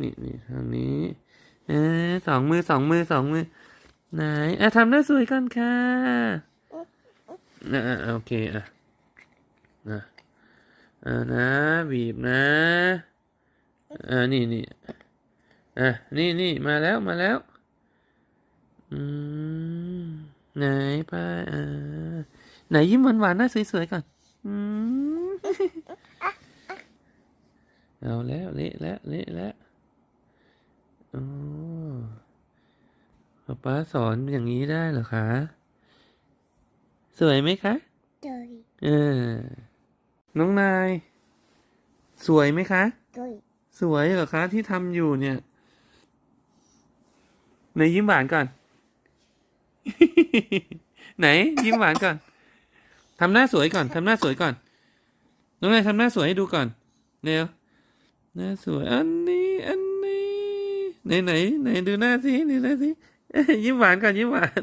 นี่นี่ทางนี้ เออสองมือสองมือสองมือ ไหนอะทำหน้าสวยก่อนค่ะอะโอเคอะนะอ่านะบีบนะอ่านี่นี่อะนี่นี่มาแล้วมาแล้ว อืมไหนป้าอ่าไหนยิ้มหวานหวานหน้าสวยๆก่อน อืมเอาแล้วเละแล้วเละแล้ว โอ้ป๊าป๊าสอนอย่างนี้ได้เหรอคะ สวยไหมคะ对เออ น้องนาย สวยไหมคะ对สวยเหรอคะ ที่ทำอยู่เนี่ยไหนยิ้มหวานก่อน ไหน ยิ้มหวานก่อนทำหน้าสวยก่อนทำหน้าสวยก่อน น้องนายทำหน้าสวยให้ดูก่อน เร็วหน้าสวย อันนี้ อันนี้ ไหนไหนไหนดูหน้าสิดูหน้าสิยิ้มหวานก่อนยิ้มหวาน